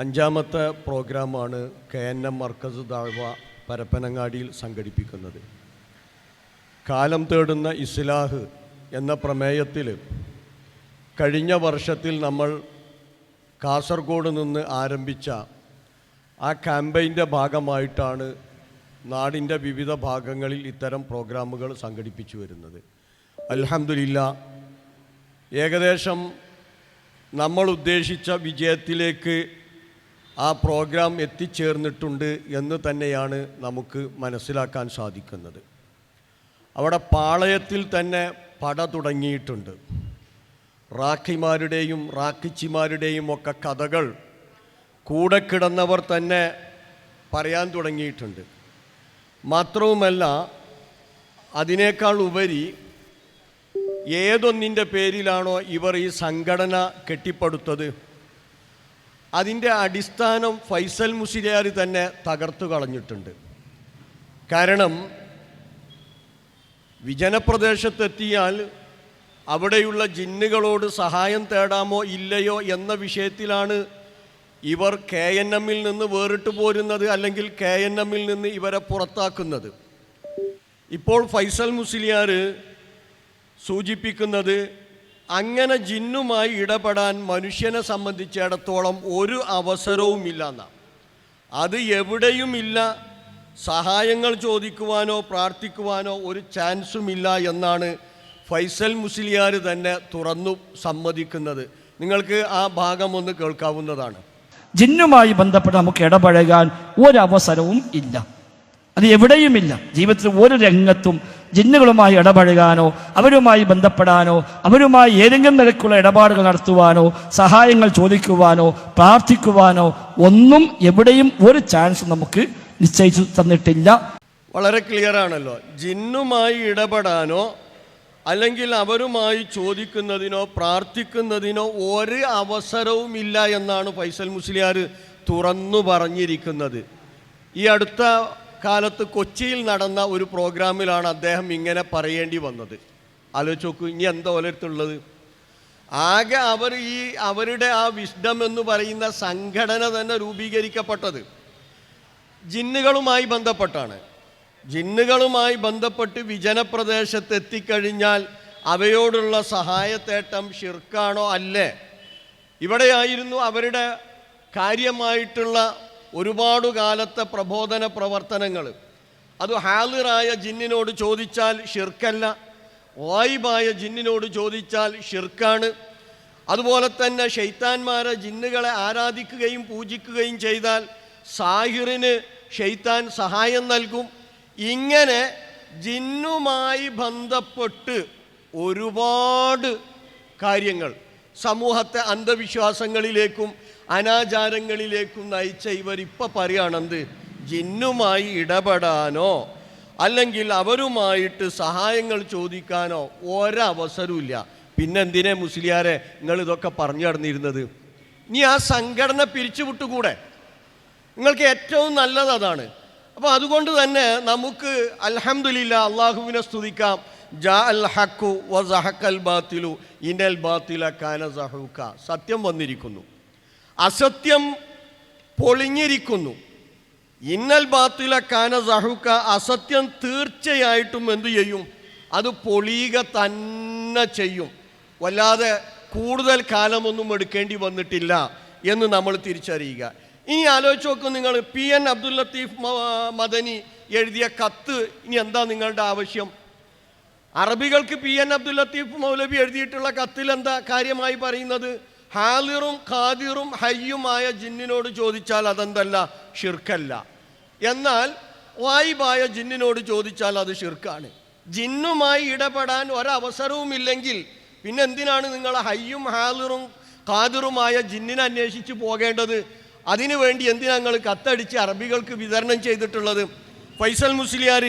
അഞ്ചാമത്തെ പ്രോഗ്രാമാണ് K N M Markaz Dawa പരപ്പനങ്ങാടിയിൽ സംഘടിപ്പിക്കുന്നത്. കാലം തേടുന്ന ഇസ്ലാഹ് എന്ന പ്രമേയത്തിൽ കഴിഞ്ഞ വർഷത്തിൽ നമ്മൾ കാസർഗോഡ് നിന്ന് ആരംഭിച്ച ആ ക്യാമ്പയിന്റെ ഭാഗമായിട്ടാണ് നാടിന്റെ വിവിധ ഭാഗങ്ങളിൽ ഇത്തരം പ്രോഗ്രാമുകൾ സംഘടിപ്പിച്ചു വരുന്നത്. അലഹമില്ല ഏകദേശം നമ്മൾ ഉദ്ദേശിച്ച വിജയത്തിലേക്ക് ആ പ്രോഗ്രാം എത്തിച്ചേർന്നിട്ടുണ്ട് എന്ന് തന്നെയാണ് നമുക്ക് മനസ്സിലാക്കാൻ സാധിക്കുന്നത്. അവിടെ പാളയത്തിൽ തന്നെ പട തുടങ്ങിയിട്ടുണ്ട്. റാഖിമാരുടെയും റാഖിച്ചിമാരുടെയും ഒക്കെ കഥകൾ കൂടെ കിടന്നവർ തന്നെ പറയാൻ തുടങ്ങിയിട്ടുണ്ട്. മാത്രവുമല്ല അതിനേക്കാൾ ഉപരി ഏതൊന്നിന്റെ പേരിലാണോ ഇവർ ഈ സംഘടന കെട്ടിപ്പടുത്തത്? അതിന്റെ അടിസ്ഥാനം ഫൈസൽ മുസ്ലിയാർ തന്നെ തകർത്തു കളഞ്ഞിട്ടുണ്ട്. കാരണം വിജനപ്രദേശത്തെത്തിയാൽ അവിടെയുള്ള ജിന്നുകളോട് സഹായം തേടാമോ ഇല്ലയോ എന്ന വിഷയത്തിലാണ് ഇവർ കെ എൻ എമ്മിൽ നിന്ന് വേറിട്ട് പോരുന്നത് അല്ലെങ്കിൽ കെ എൻ എമ്മിൽ നിന്ന് ഇവരെ പുറത്താക്കുന്നത്. ഇപ്പോൾ ഫൈസൽ മുസ്ലിയാർ സൂചിപ്പിക്കുന്നത് അങ്ങനെ ജിന്നുമായി ഇടപെടാൻ മനുഷ്യനെ സംബന്ധിച്ചിടത്തോളം ഒരു അവസരവുമില്ല എന്നാണ് അത് എവിടെയുമില്ല. സഹായങ്ങൾ ചോദിക്കുവാനോ പ്രാർത്ഥിക്കുവാനോ ഒരു ചാൻസുമില്ല എന്നാണ് ഫൈസൽ മുസ്ലിയാർ തന്നെ തുറന്നു സമ്മതിക്കുന്നത്. നിങ്ങൾക്ക് ആ ഭാഗം ഒന്ന് കേൾക്കാവുന്നതാണ്. ജിന്നുമായി ബന്ധപ്പെട്ട് നമുക്ക് ഇടപഴകാൻ ഒരവസരവും ഇല്ല. അത് എവിടെയുമില്ല. ജീവിതത്തിൽ ഒരു രംഗത്തും ജിന്നുകളുമായി ഇടപഴകാനോ അവരുമായി ബന്ധപ്പെടാനോ അവരുമായി ഏതെങ്കിലും നിലക്കുള്ള ഇടപാടുകൾ നടത്തുവാനോ സഹായങ്ങൾ ചോദിക്കുവാനോ പ്രാർത്ഥിക്കുവാനോ ഒന്നും എവിടെയും ഒരു ചാൻസ് നമുക്ക് നിശ്ചയിച്ചു തന്നിട്ടില്ല. വളരെ ക്ലിയർ ആണല്ലോ. ജിന്നുമായി ഇടപെടാനോ അല്ലെങ്കിൽ അവരുമായി ചോദിക്കുന്നതിനോ പ്രാർത്ഥിക്കുന്നതിനോ ഒരു അവസരവുമില്ല എന്നാണ് ഫൈസൽ മുസ്ലിയാർ തുറന്നു പറഞ്ഞിരിക്കുന്നത്. ഈ അടുത്ത കാലത്ത് കൊച്ചിയിൽ നടന്ന ഒരു പ്രോഗ്രാമിലാണ് അദ്ദേഹം ഇങ്ങനെ പറയേണ്ടി വന്നത്. ആലോചിച്ച് നോക്കൂ ഇനി എന്താ ഓലടുത്തുള്ളത് ആകെ അവർ ഈ അവരുടെ ആ വിസ്ഡം എന്ന് പറയുന്ന സംഘടന തന്നെ രൂപീകരിക്കപ്പെട്ടത് ജിന്നുകളുമായി ബന്ധപ്പെട്ടാണ്. ജിന്നുകളുമായി ബന്ധപ്പെട്ട് വിജനപ്രദേശത്ത് എത്തിക്കഴിഞ്ഞാൽ അവയോടുള്ള സഹായത്തേട്ടം ഷിർക്കാണോ അല്ലേ? ഇവിടെയായിരുന്നു അവരുടെ കാര്യമായിട്ടുള്ള ഒരുപാട് കാലത്തെ പ്രബോധന പ്രവർത്തനങ്ങൾ അത് ഹാലിറായ ജിന്നിനോട് ചോദിച്ചാൽ ഷിർക്കല്ല വായിബായ ജിന്നിനോട് ചോദിച്ചാൽ ഷിർക്കാണ്. അതുപോലെ തന്നെ ഷെയ്ത്താന്മാരെ ജിന്നുകളെ ആരാധിക്കുകയും പൂജിക്കുകയും ചെയ്താൽ സാഹിറിന് ഷെയ്ത്താൻ സഹായം നൽകും. ഇങ്ങനെ ജിന്നുമായി ബന്ധപ്പെട്ട് ഒരുപാട് കാര്യങ്ങൾ സമൂഹത്തെ അന്ധവിശ്വാസങ്ങളിലേക്കും അനാചാരങ്ങളിലേക്കും നയിച്ച ഇവർ ഇപ്പം പറയുകയാണെന്ത് ജിന്നുമായി ഇടപെടാനോ അല്ലെങ്കിൽ അവരുമായിട്ട് സഹായങ്ങൾ ചോദിക്കാനോ ഒരവസരമില്ല പിന്നെന്തിനെ മുസ്ലിയാരെ നിങ്ങൾ ഇതൊക്കെ പറഞ്ഞു കടന്നിരുന്നത് ഇനി ആ സംഘടന പിരിച്ചുവിട്ടുകൂടെ നിങ്ങൾക്ക് ഏറ്റവും നല്ലത് അതാണ്. അപ്പോൾ അതുകൊണ്ട് തന്നെ നമുക്ക് അൽഹംദുലില്ല അള്ളാഹുവിനെ സ്തുതിക്കാം. ജാ അൽ ഹക്കു വ ബാത്തിലു ഇനൽ ബാത്തില കാന സഹൂക്ക. സത്യം വന്നിരിക്കുന്നു. അസത്യം പൊളിഞ്ഞിരിക്കുന്നു. ഇന്നൽ ബാത്തില കാന സഹുക്ക അസത്യം തീർച്ചയായിട്ടും എന്തു ചെയ്യും? അത് പൊളിയുക തന്നെ ചെയ്യും. വല്ലാതെ കൂടുതൽ കാലമൊന്നും എടുക്കേണ്ടി വന്നിട്ടില്ല എന്ന് നമ്മൾ തിരിച്ചറിയുക. ഇനി ആലോചിച്ച് നോക്കും നിങ്ങൾ പി എൻ അബ്ദുൽ ലത്തീഫ് മദനി എഴുതിയ കത്ത് ഇനി എന്താ നിങ്ങളുടെ ആവശ്യം? അറബികൾക്ക് പി എൻ അബ്ദുൽ ലത്തീഫ് മൗലവി എഴുതിയിട്ടുള്ള കത്തിൽ എന്താ കാര്യമായി പറയുന്നത്? ഹാലിറും ഖാദിറും ഹയ്യുമായ ജിന്നിനോട് ചോദിച്ചാൽ അതെന്തല്ല? ഷിർക്കല്ല എന്നാൽ വായിബായ ജിന്നിനോട് ചോദിച്ചാൽ അത് ഷിർക്കാണ് ജിന്നുമായി ഇടപെടാൻ പിന്നെ എന്തിനാണ് നിങ്ങൾ ഹയ്യും ഹാലിറും ഖാദിറുമായ ജിന്നിനെ അന്വേഷിച്ച് പോകേണ്ടത്? അതിനുവേണ്ടി എന്തിനാ നിങ്ങൾ കത്തടിച്ച് അറബികൾക്ക് വിതരണം ചെയ്തിട്ടുള്ളത്? ഫൈസൽ മുസ്ലിയാർ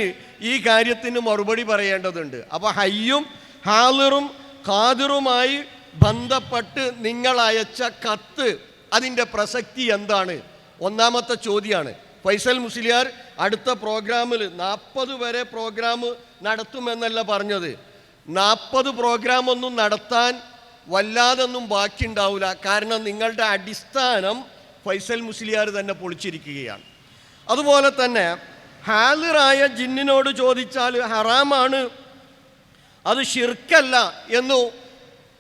ഈ കാര്യത്തിന് മറുപടി പറയേണ്ടതുണ്ട്. അപ്പോൾ ഹയ്യും ഹാലിറും ഖാദിറുമായി ബന്ധപ്പെട്ട് നിങ്ങൾ അയച്ച കത്ത് അതിന്റെ പ്രസക്തി എന്താണ്? ഒന്നാമത്തെ ചോദ്യമാണ് ഫൈസൽ മുസ്ലിയാർ അടുത്ത പ്രോഗ്രാമിൽ നാൽപ്പത് വരെ പ്രോഗ്രാം നടത്തുമെന്നല്ല പറഞ്ഞത്. നാൽപ്പത് പ്രോഗ്രാമൊന്നും നടത്താൻ വല്ലാതൊന്നും ബാക്കിയുണ്ടാവില്ല കാരണം നിങ്ങളുടെ അടിസ്ഥാനം ഫൈസൽ മുസ്ലിയാർ തന്നെ പൊളിച്ചിരിക്കുകയാണ്. അതുപോലെ തന്നെ ഹാലിറായ ജിന്നിനോട് ചോദിച്ചാൽ ഹറാമാണ്. അത് ഷിർക്കല്ല എന്നു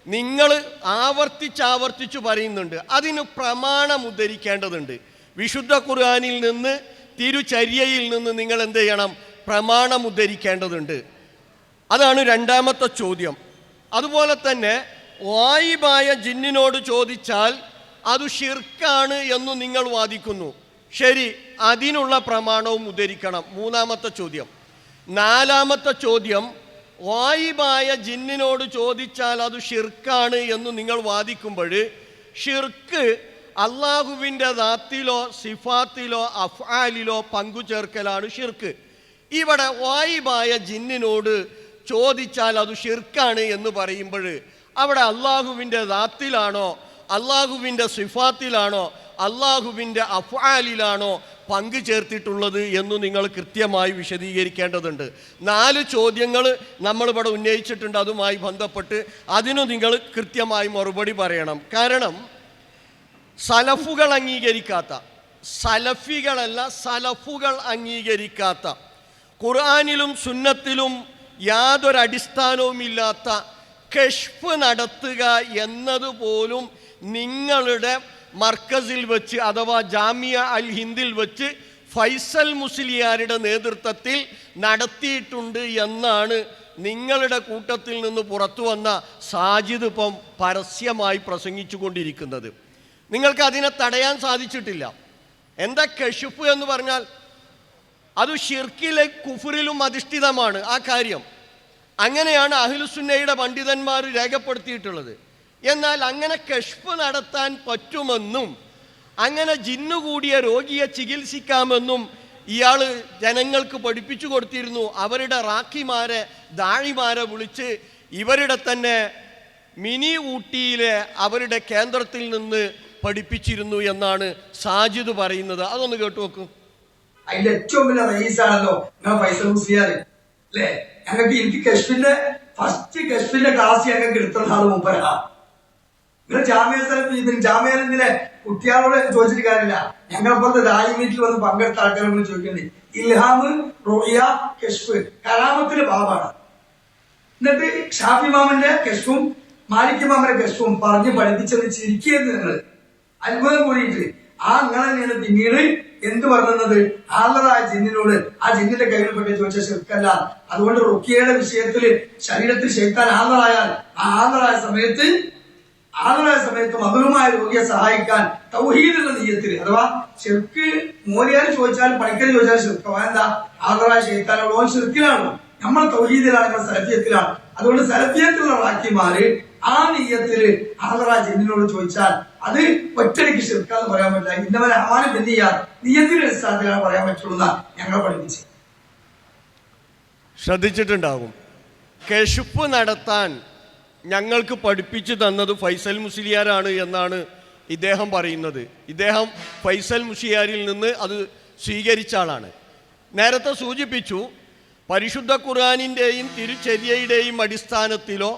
നിങ്ങൾ ആവർത്തിച്ചാവർത്തിച്ചു പറയുന്നുണ്ട്. അതിന് പ്രമാണം ഉദ്ധരിക്കേണ്ടതുണ്ട്. വിശുദ്ധ ഖുർആാനിൽ നിന്ന് തിരുചര്യയിൽ നിന്ന് നിങ്ങൾ എന്ത് ചെയ്യണം? പ്രമാണം ഉദ്ധരിക്കേണ്ടതുണ്ട്. അതാണ് രണ്ടാമത്തെ ചോദ്യം. അതുപോലെ തന്നെ വായിബായ ജിന്നിനോട് ചോദിച്ചാൽ അത് ഷിർക്കാണ് എന്ന് നിങ്ങൾ വാദിക്കുന്നു. ശരി അതിനുള്ള പ്രമാണവും ഉദ്ധരിക്കണം. മൂന്നാമത്തെ ചോദ്യം. നാലാമത്തെ ചോദ്യം വായിബായ ജിന്നിനോട് ചോദിച്ചാൽ അത് ഷിർക്കാണ് എന്ന് നിങ്ങൾ വാദിക്കുമ്പോൾ ഷിർക്ക് അള്ളാഹുവിന്റെ ദാത്തിലോ സിഫാത്തിലോ അഫ്ആലിലോ പങ്കുചേർക്കലാണ് ഷിർക്ക് ഇവിടെ വായിബായ ജിന്നിനോട് ചോദിച്ചാൽ അത് ഷിർക്കാണ് എന്ന് പറയുമ്പോൾ അവിടെ അള്ളാഹുവിന്റെ ദാത്തിലാണോ അള്ളാഹുവിന്റെ സിഫാത്തിലാണോ അള്ളാഹുവിന്റെ അഫ്ആലിലാണോ പങ്കു ചേർത്തിട്ടുള്ളത് എന്ന് നിങ്ങൾ കൃത്യമായി വിശദീകരിക്കേണ്ടതുണ്ട്. നാല് ചോദ്യങ്ങൾ നമ്മളിവിടെ ഉന്നയിച്ചിട്ടുണ്ട് അതുമായി ബന്ധപ്പെട്ട് അതിനു നിങ്ങൾ കൃത്യമായി മറുപടി പറയണം. കാരണം സലഫുകൾ അംഗീകരിക്കാത്ത സലഫികളല്ല സലഫുകൾ അംഗീകരിക്കാത്ത ഖുർആാനിലും സുന്നത്തിലും യാതൊരു അടിസ്ഥാനവുമില്ലാത്ത കഷ്ഫ് നടത്തുക എന്നതുപോലും നിങ്ങളുടെ മർക്കസിൽ വെച്ച് അഥവാ ജാമിയ അൽ ഹിന്ദിൽ വെച്ച് ഫൈസൽ മുസ്ലിയാരുടെ നേതൃത്വത്തിൽ നടത്തിയിട്ടുണ്ട് എന്നാണ് നിങ്ങളുടെ കൂട്ടത്തിൽ നിന്ന് പുറത്തു വന്ന സാജിദ് ഇപ്പം പരസ്യമായി പ്രസംഗിച്ചു കൊണ്ടിരിക്കുന്നത്. നിങ്ങൾക്ക് അതിനെ തടയാൻ സാധിച്ചിട്ടില്ല. എന്താ കഷിപ്പ് എന്ന് പറഞ്ഞാൽ അത് ഷിർക്കിലെ കുഫുറിലും അധിഷ്ഠിതമാണ് ആ കാര്യം. അങ്ങനെയാണ് അഹിലുസുന്നയുടെ പണ്ഡിതന്മാർ രേഖപ്പെടുത്തിയിട്ടുള്ളത്. എന്നാൽ അങ്ങനെ കഷ്ഫ് നടത്താൻ പറ്റുമെന്നും അങ്ങനെ ജിന്നുകൂടിയ രോഗിയെ ചികിത്സിക്കാമെന്നും ഇയാൾ ജനങ്ങൾക്ക് പഠിപ്പിച്ചു കൊടുത്തിരുന്നു. അവരുടെ റാക്കിമാരെ ദാഴിമാരെ വിളിച്ച് ഇവരുടെ തന്നെ മിനി ഊട്ടിയിലെ അവരുടെ കേന്ദ്രത്തിൽ നിന്ന് പഠിപ്പിച്ചിരുന്നു എന്നാണ് സാജിദ് പറയുന്നത്. അതൊന്ന് കേട്ടു നോക്കൂ. അതിന്റെ ഏറ്റവും വലിയ റൈസാണല്ലോ ഫൈസൽ മുസ്ലിയാർ അല്ലേ? ഞങ്ങൾക്ക് എനിക്ക് കശ്മീരിന്റെ ഫസ്റ്റ് കശ്മീരിന്റെ ക്ലാസ് ഞങ്ങൾക്ക് എടുത്തുള്ള ആൾ മൂപ്പരാ. നിങ്ങൾ ജാമ്യ സ്ഥലത്ത് ഇതിന് ജാമ്യത്തിലെ കുട്ടികളോട് ചോദിച്ചിട്ട് കാര്യമില്ല. ഞങ്ങളപ്പുറത്ത് ദായി മീറ്റിൽ വന്ന് പങ്കെടുത്ത ആൾക്കാരോട് ചോദിക്കണ്ടേ? ഇൽഹാമ് റോയ കെഷ്ഫ് കലാമത്തിന്റെ ഭാഗമാണ്. എന്നിട്ട് ഷാഫി മാമന്റെ കെഷ്ഫും മാലിക് മാമന്റെ കെഷ്ഫും പറഞ്ഞ് പഠിപ്പിച്ചത് ചിരിക്കരുത് നിങ്ങൾ അത്ഭുതം കൂടിയിട്ട്. ആ നിങ്ങൾ പിന്നീട് എന്ത് പറഞ്ഞത്? ആളറായ ജിന്നിനോട്. ആ ജിന്നിന്റെ കയ്യിൽ പെട്ട് ചോദിച്ച ശിർക്കല്ല. അതുകൊണ്ട് റുക്കിയയുടെ വിഷയത്തിൽ ശരീരത്തിൽ ശൈത്താൻ ആളറായാൽ ആ ആളറായ സമയത്ത് ആളറായ സമയത്ത് മധുരമായ രോഗിയെ സഹായിക്കാൻ തൗഹീദുള്ള നെയ്യത്തിൽ അഥവാ ശിർക്ക് മോലിയാർ ചോദിച്ചാൽ പണിക്കർ ചോദിച്ചാൽ ശിർക്ക്. എന്താ ആളറായ ചെയ്താലോ ഓൻ ശിർക്കിലാണ്. നമ്മൾ തൗഹീദിലാണ് നമ്മൾ സലഫിയത്തിലാണ്. അതുകൊണ്ട് സലഫിയത്തിലുള്ള റാക്കിമാര് ആ നെയ്യത്തിൽ ആദറ ജിന്നിനോട് ചോദിച്ചാൽ അത് ഒറ്റയ്ക്ക് ചെറുക്കാന്ന് പറയാൻ പറ്റില്ല. ഇന്നവരെ അമാനം എന്ത് ചെയ്യാൻ നീയത്തിന്റെ അടിസ്ഥാനത്തിലാണ് പറയാൻ പറ്റുള്ളൂ ഞങ്ങൾ പഠിപ്പിച്ച് ശ്രദ്ധിച്ചിട്ടുണ്ടാകും. കശുപ്പ് നടത്താൻ ഞങ്ങൾക്ക് പഠിപ്പിച്ചു തന്നത് ഫൈസൽ മുസ്ലിയാരാണ് എന്നാണ് ഇദ്ദേഹം പറയുന്നത്. ഇദ്ദേഹം ഫൈസൽ മുസ്ലിയാരിൽ നിന്ന് അത് സ്വീകരിച്ച ആളാണ്. നേരത്തെ സൂചിപ്പിച്ചു പരിശുദ്ധ ഖുർആാനിന്റെയും തിരുചര്യയുടെയും അടിസ്ഥാനത്തിലോ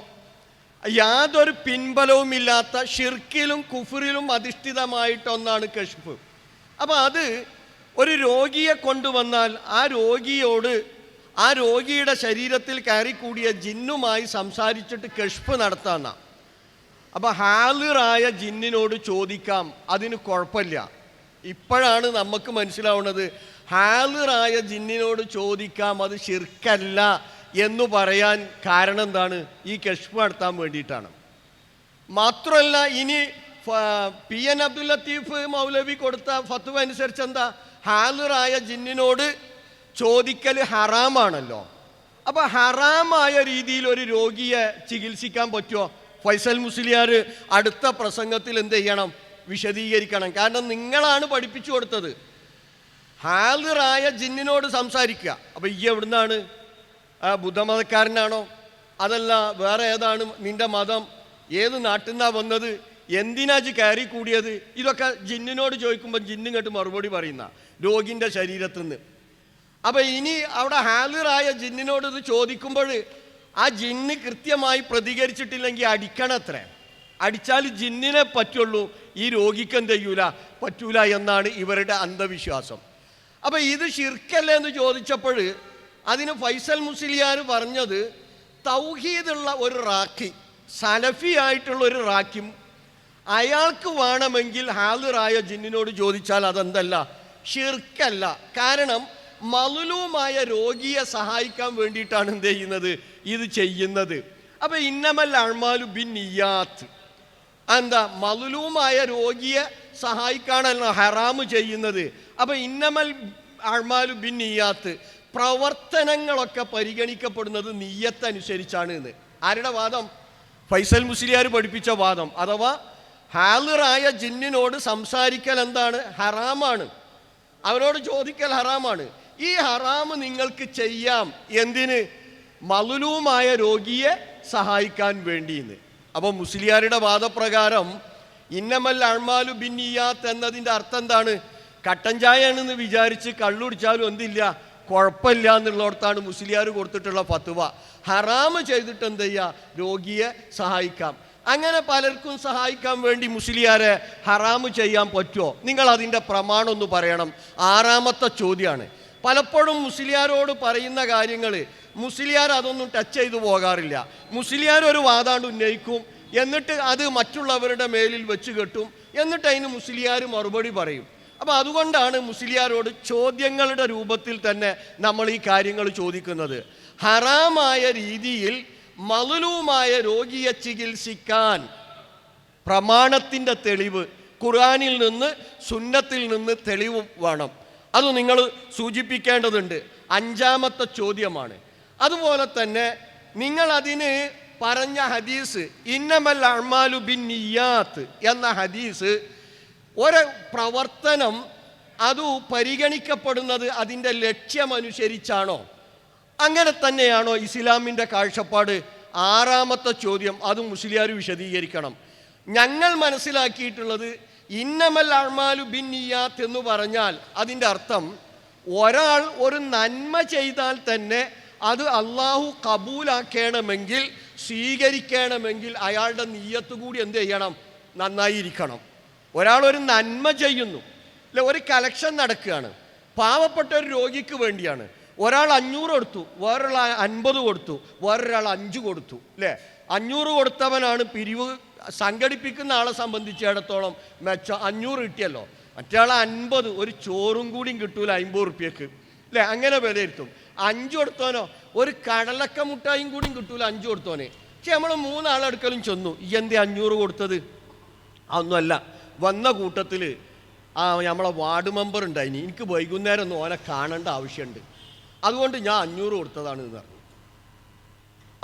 യാതൊരു പിൻബലവുമില്ലാത്ത ഷിർക്കിലും കുഫറിലും അധിഷ്ഠിതമായിട്ടൊന്നാണ് കശിപ്പ് അപ്പോൾ അത് ഒരു രോഗിയെ കൊണ്ടുവന്നാൽ ആ രോഗിയോട് ആ രോഗിയുടെ ശരീരത്തിൽ കയറിക്കൂടിയ ജിന്നുമായി സംസാരിച്ചിട്ട് കെഷ്പ് നടത്താന്ന. അപ്പോൾ ഹാലിറായ ജിന്നിനോട് ചോദിക്കാം അതിന് കുഴപ്പമില്ല. ഇപ്പോഴാണ് നമുക്ക് മനസ്സിലാവുന്നത് ഹാലിറായ ജിന്നിനോട് ചോദിക്കാം അത് ശിർക്കല്ല എന്ന് പറയാൻ കാരണം എന്താണ്? ഈ കെഷ്പ് നടത്താൻ വേണ്ടിയിട്ടാണ്. മാത്രമല്ല ഇനി പി എൻ അബ്ദുൽ ലത്തീഫ് മൗലവി കൊടുത്ത ഫത്വ അനുസരിച്ച് എന്താ? ഹാലിറായ ജിന്നിനോട് ചോദിക്കൽ ഹറാമാണല്ലോ. അപ്പൊ ഹറാമായ രീതിയിൽ ഒരു രോഗിയെ ചികിത്സിക്കാൻ പറ്റുമോ? ഫൈസൽ മുസ്ലിയാർ അടുത്ത പ്രസംഗത്തിൽ എന്ത് ചെയ്യണം? വിശദീകരിക്കണം. കാരണം നിങ്ങളാണ് പഠിപ്പിച്ചു കൊടുത്തത്. ഹാലിറായ ജിന്നിനോട് സംസാരിക്കുക. അപ്പൊ ഈ എവിടുന്നാണ്? ബുദ്ധമതക്കാരനാണോ? അതല്ല വേറെ ഏതാണ് നിന്റെ മതം? ഏത് നാട്ടിൽ നിന്നാ വന്നത്? എന്തിനാ ജി കയറി കൂടിയത് ഇതൊക്കെ ജിന്നിനോട് ചോദിക്കുമ്പോൾ ജിന്നിങ്ങോട്ട് മറുപടി പറയുന്ന രോഗിന്റെ ശരീരത്തിൽ നിന്ന് അപ്പം ഇനി അവിടെ ഹാലിറായ ജിന്നിനോട് ഇത് ചോദിക്കുമ്പോൾ ആ ജിന്ന് കൃത്യമായി പ്രതികരിച്ചിട്ടില്ലെങ്കിൽ അടിക്കണത്രേ. അടിച്ചാൽ ജിന്നിനെ പറ്റുള്ളൂ ഈ രോഗിക്ക് എന്ത് ചെയ്യൂല പറ്റൂല എന്നാണ് ഇവരുടെ അന്ധവിശ്വാസം. അപ്പം ഇത് ഷിർക്കല്ലേ എന്ന് ചോദിച്ചപ്പോൾ അതിന് ഫൈസൽ മുസ്ലിയാർ പറഞ്ഞത് തൗഹീദുള്ള ഒരു റാഖി സലഫി ആയിട്ടുള്ള ഒരു റാഖിം അയാൾക്ക് വേണമെങ്കിൽ ഹാലിറായ ജിന്നിനോട് ചോദിച്ചാൽ അതെന്തല്ല ഷിർക്കല്ല കാരണം മലുലുമായ രോഗിയെ സഹായിക്കാൻ വേണ്ടിയിട്ടാണ് എന്ത് ചെയ്യുന്നത്? ഇത് ചെയ്യുന്നത്. അപ്പൊ ഇന്നമൽ അഴ്മാലു ബിൻ ഇയാത്ത് എന്താ? മലുലുമായ രോഗിയെ സഹായിക്കാണല്ലോ ഹറാമ് ചെയ്യുന്നത്. അപ്പൊ ഇന്നമൽ അഴ്മാലു ബിൻ ഇയാത്ത് പ്രവർത്തനങ്ങളൊക്കെ പരിഗണിക്കപ്പെടുന്നത് നീയത്തനുസരിച്ചാണ് എന്ന്. ആരുടെ വാദം? ഫൈസൽ മുസ്ലിയാർ പഠിപ്പിച്ച വാദം. അഥവാ ഹാലിറായ ജിന്നിനോട് സംസാരിക്കൽ എന്താണ്? ഹറാമാണ്. അവരോട് ചോദിക്കൽ ഹറാമാണ്. ഈ ഹറാമ് നിങ്ങൾക്ക് ചെയ്യാം. എന്തിന്? മലുലുമായ രോഗിയെ സഹായിക്കാൻ വേണ്ടിയെന്ന്. അപ്പോൾ മുസ്ലിയാരുടെ വാദപ്രകാരം ഇന്നമൽ അഴ്മാലു ബിന്നിയാത്ത് എന്നതിന്റെ അർത്ഥം എന്താണ്? കട്ടൻ ചായയാണെന്ന് വിചാരിച്ച് കള്ളുടിച്ചാലും എന്തില്ല? കുഴപ്പമില്ല എന്നുള്ളിടത്താണ് മുസ്ലിയാർ കൊടുത്തിട്ടുള്ള ഫത്തുവ ഹറാമ് ചെയ്തിട്ട് എന്ത് ചെയ്യുക രോഗിയെ സഹായിക്കാം. അങ്ങനെ പലർക്കും സഹായിക്കാൻ വേണ്ടി മുസ്ലിയാരെ ഹറാമ് ചെയ്യാൻ പറ്റുമോ? നിങ്ങൾ അതിന്റെ പ്രമാണം ഒന്ന് പറയണം. ആറാമത്തെ ചോദ്യമാണ്. പലപ്പോഴും മുസ്ലിയാരോട് പറയുന്ന കാര്യങ്ങൾ മുസ്ലിയാർ അതൊന്നും ടച്ച് ചെയ്തു പോകാറില്ല. മുസ്ലിയാർ ഒരു വാദാണ്ട് ഉന്നയിക്കും എന്നിട്ട് അത് മറ്റുള്ളവരുടെ മേലിൽ വെച്ച് കെട്ടും എന്നിട്ട് അതിന് മുസ്ലിയാർ മറുപടി പറയും. അപ്പോൾ അതുകൊണ്ടാണ് മുസ്ലിയാരോട് ചോദ്യങ്ങളുടെ രൂപത്തിൽ തന്നെ നമ്മൾ ഈ കാര്യങ്ങൾ ചോദിക്കുന്നത്. ഹറാമായ രീതിയിൽ മലുലുമായ രോഗിയെ ചികിത്സിക്കാൻ പ്രമാണത്തിന്റെ തെളിവ് ഖുർആനിൽ നിന്ന് സുന്നത്തിൽ നിന്ന് തെളിവ് വേണം. അത് നിങ്ങൾ സൂചിപ്പിക്കേണ്ടതുണ്ട്. അഞ്ചാമത്തെ ചോദ്യമാണ്. അതുപോലെ തന്നെ നിങ്ങൾ അതിന് പറഞ്ഞ ഹദീസ് ഇന്നമൽ അഴ്മാലു ബിൻ നിയാത്ത് എന്ന ഹദീസ് ഒരു പ്രവർത്തനം അത് പരിഗണിക്കപ്പെടുന്നത് അതിന്റെ ലക്ഷ്യമനുസരിച്ചാണോ? അങ്ങനെ തന്നെയാണോ ഇസ്ലാമിന്റെ കാഴ്ചപ്പാട്? ആറാമത്തെ ചോദ്യം അത് മുസ്ലിയാർ വിശദീകരിക്കണം. ഞങ്ങൾ മനസ്സിലാക്കിയിട്ടുള്ളത് ഇന്നമൽ അഴ്മാലു ബിന്നിയാത്ത് എന്ന് പറഞ്ഞാൽ അതിന്റെ അർത്ഥം ഒരാൾ ഒരു നന്മ ചെയ്താൽ തന്നെ അത് അള്ളാഹു കബൂലാക്കണമെങ്കിൽ സ്വീകരിക്കണമെങ്കിൽ അയാളുടെ നീയത്ത് കൂടി എന്ത് ചെയ്യണം? നന്നായിരിക്കണം. ഒരാൾ ഒരു നന്മ ചെയ്യുന്നു. അല്ലെ ഒരു കലക്ഷൻ നടക്കുകയാണ്. പാവപ്പെട്ട ഒരു രോഗിക്ക് വേണ്ടിയാണ്. ഒരാൾ അഞ്ഞൂറ് കൊടുത്തു വേറൊരാൾ അൻപത് കൊടുത്തു വേറൊരാൾ അഞ്ച് കൊടുത്തു അല്ലേ? അഞ്ഞൂറ് കൊടുത്തവനാണ് പിരിവ് സംഘടിപ്പിക്കുന്ന ആളെ സംബന്ധിച്ചിടത്തോളം മെച്ചം അഞ്ഞൂറ് കിട്ടിയല്ലോ. മറ്റേ അൻപത് ഒരു ചോറും കൂടിയും കിട്ടൂല അമ്പത് റുപ്യക്ക്. അല്ലേ അങ്ങനെ വിലയിരുത്തും. അഞ്ചു കൊടുത്തോനോ? ഒരു കടലക്ക മുട്ടായും കൂടിയും കിട്ടൂല അഞ്ചു കൊടുത്തോനെ. പക്ഷെ നമ്മൾ മൂന്നാളെടുക്കലും ചെന്നു. ഈ എന്തേ അഞ്ഞൂറ് കൊടുത്തത്? അതൊന്നുമല്ല. വന്ന കൂട്ടത്തിൽ ആ നമ്മളെ വാർഡ് മെമ്പർ ഉണ്ടായിനി. എനിക്ക് വൈകുന്നേരം ഒന്നും ഓനെ കാണേണ്ട ആവശ്യമുണ്ട് അതുകൊണ്ട് ഞാൻ അഞ്ഞൂറ് കൊടുത്തതാണ് എന്ന് പറഞ്ഞു.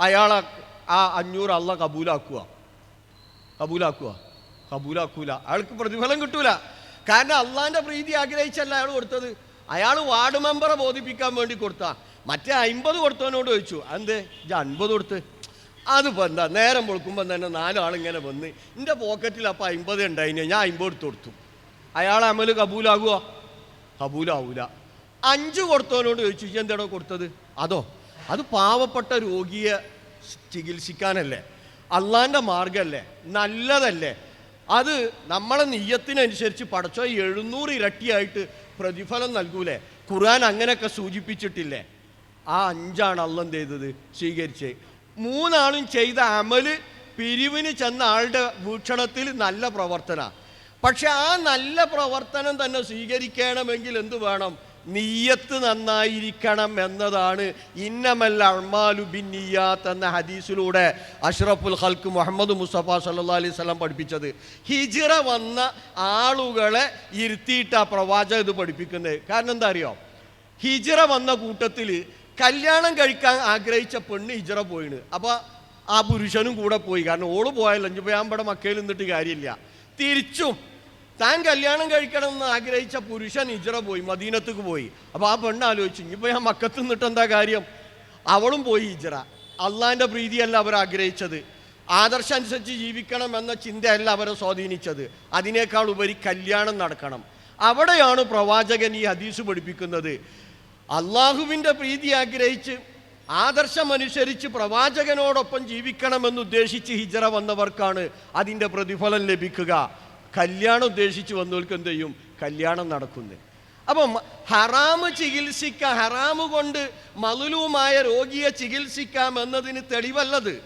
അയാളെ ആ അഞ്ഞൂറ് അള്ള കബൂലാക്കുക കബൂലാക്കുക കബൂലാക്കൂല അയാൾക്ക് പ്രതിഫലം കിട്ടൂല. കാരണം അള്ളാന്റെ പ്രീതി ആഗ്രഹിച്ചല്ല അയാൾ കൊടുത്തത്. അയാൾ വാർഡ് മെമ്പറെ ബോധിപ്പിക്കാൻ വേണ്ടി കൊടുത്ത. മറ്റേ അമ്പത് കൊടുത്തവനോട് ചോദിച്ചു അതെന്തേ? ഇത് അൻപത് കൊടുത്ത്. അതിപ്പോൾ എന്താ? നേരം പൊളുക്കുമ്പോൾ തന്നെ നാലാളിങ്ങനെ വന്ന് എന്റെ പോക്കറ്റിൽ അപ്പോൾ അമ്പത് ഉണ്ടായിന് ഞാൻ അമ്പത് എടുത്ത് കൊടുത്തു. അയാൾ അമൽ കബൂലാകുക കബൂലാവൂല. അഞ്ച് കൊടുത്തവനോട് ചോദിച്ചു എന്താണോ കൊടുത്തത്? അതോ? അത് പാവപ്പെട്ട രോഗിയെ ചികിത്സിക്കാനല്ലേ? അള്ളാന്റെ മാർഗമല്ലേ നല്ലതല്ലേ? അത് നമ്മളെ നെയ്യത്തിനനുസരിച്ച് പടച്ചോ എഴുന്നൂറ് ഇരട്ടിയായിട്ട് പ്രതിഫലം നൽകൂലേ? ഖുർആൻ അങ്ങനെയൊക്കെ സൂചിപ്പിച്ചിട്ടില്ലേ? ആ അഞ്ചാണ് അള്ള എന്ത് ചെയ്തത്? സ്വീകരിച്ചത് മൂന്നാളും ചെയ്ത അമൽ പിരിവിന് ചെന്ന ആളുടെ വീക്ഷണത്തിൽ നല്ല പ്രവർത്തന. പക്ഷെ ആ നല്ല പ്രവർത്തനം തന്നെ സ്വീകരിക്കണമെങ്കിൽ എന്ത് വേണം? നീയത്ത് നന്നായിരിക്കണം എന്നതാണ് ഇന്നമല്ല അഴ്മാലു ബിൻ എന്ന ഹദീസിലൂടെ അഷ്റഫുൽ ഹൽക്ക് മുഹമ്മദ് മുസ്തഫ സല്ലാ അലൈഹി സ്വലം പഠിപ്പിച്ചത്. ഹിജിറ വന്ന ആളുകളെ ഇരുത്തിയിട്ട് ആ ഇത് പഠിപ്പിക്കുന്നത്. കാരണം എന്താ അറിയോ? ഹിജിറ വന്ന കൂട്ടത്തിൽ കല്യാണം കഴിക്കാൻ ആഗ്രഹിച്ച പെണ്ണ് ഹിജിറ പോയിണ്. അപ്പോൾ ആ പുരുഷനും കൂടെ പോയി. കാരണം ഓൾ പോയല്ലോ ഇനിയിപ്പോൾ ഞാൻ ഇവിടെ മക്കയിൽ നിന്നിട്ട് കാര്യമില്ല. തിരിച്ചും താൻ കല്യാണം കഴിക്കണം എന്ന് ആഗ്രഹിച്ച പുരുഷൻ ഇജറ പോയി മദീനത്തേക്ക് പോയി. അപ്പോൾ ആ പെണ്ണ് ആലോചിച്ചു ഇനിയിപ്പോൾ ഞാൻ മക്കത്ത് നിന്നിട്ട് എന്താ കാര്യം? അവളും പോയി ഇജറ അള്ളാന്റെ പ്രീതിയല്ല അവർ ആഗ്രഹിച്ചത്. ആദർശം അനുസരിച്ച് ജീവിക്കണം എന്ന ചിന്തയല്ല അവരെ സ്വാധീനിച്ചത്. അതിനേക്കാൾ ഉപരി കല്യാണം നടക്കണം. അവിടെയാണ് പ്രവാചകൻ ഈ ഹദീസ് പഠിപ്പിക്കുന്നത്. അള്ളാഹുവിന്റെ പ്രീതി ആഗ്രഹിച്ച് ആദർശമനുസരിച്ച് പ്രവാചകനോടൊപ്പം ജീവിക്കണമെന്ന് ഉദ്ദേശിച്ച് ഹിജറ വന്നവർക്കാണ് അതിന്റെ പ്രതിഫലം ലഭിക്കുക. കല്യാണം ഉദ്ദേശിച്ച് വന്നവർക്ക് എന്ത് ചെയ്യും? കല്യാണം നടക്കുന്നത് അപ്പം ഹറാമ് ചികിത്സിക്കാം ഹറാമ് കൊണ്ട് മതുലുവുമായ രോഗിയെ ചികിത്സിക്കാം എന്നതിന് തെളിവല്ലത്.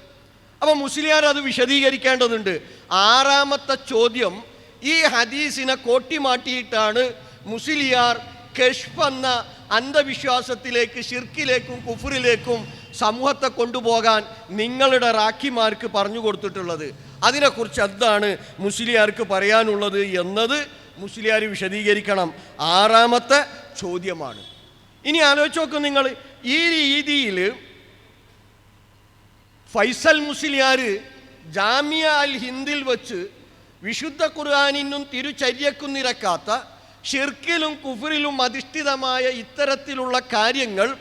അപ്പം മുസ്ലിയാർ അത് വിശദീകരിക്കേണ്ടതുണ്ട്. ആറാമത്തെ ചോദ്യം ഈ ഹദീസിനെ കോട്ടിമാട്ടിയിട്ടാണ് മുസ്ലിയാർ കെഷ്പ് എന്ന അന്ധവിശ്വാസത്തിലേക്ക് ഷിർക്കിലേക്കും കുഫറിലേക്കും സമൂഹത്തെ കൊണ്ടുപോകാൻ നിങ്ങളുടെ റാക്കിമാർക്ക് പറഞ്ഞു കൊടുത്തിട്ടുള്ളത്. അതിനെക്കുറിച്ച് എന്താണ് മുസ്ലിയാർക്ക് പറയാനുള്ളത് എന്നത് മുസ്ലിയാർ വിശദീകരിക്കണം. ആറാമത്തെ ചോദ്യമാണ്. ഇനി ആലോചിച്ച് നോക്കും നിങ്ങൾ ഈ രീതിയിൽ ഫൈസൽ മുസ്ലിയാർ ജാമിയ അൽ ഹിന്ദിൽ വച്ച് വിശുദ്ധ ഖുർആാനിനും തിരുചര്യക്കും നിരക്കാത്ത ഷിർക്കിലും കുഫറിലും അധിഷ്ഠിതമായ ഇത്തരത്തിലുള്ള കാര്യങ്ങൾ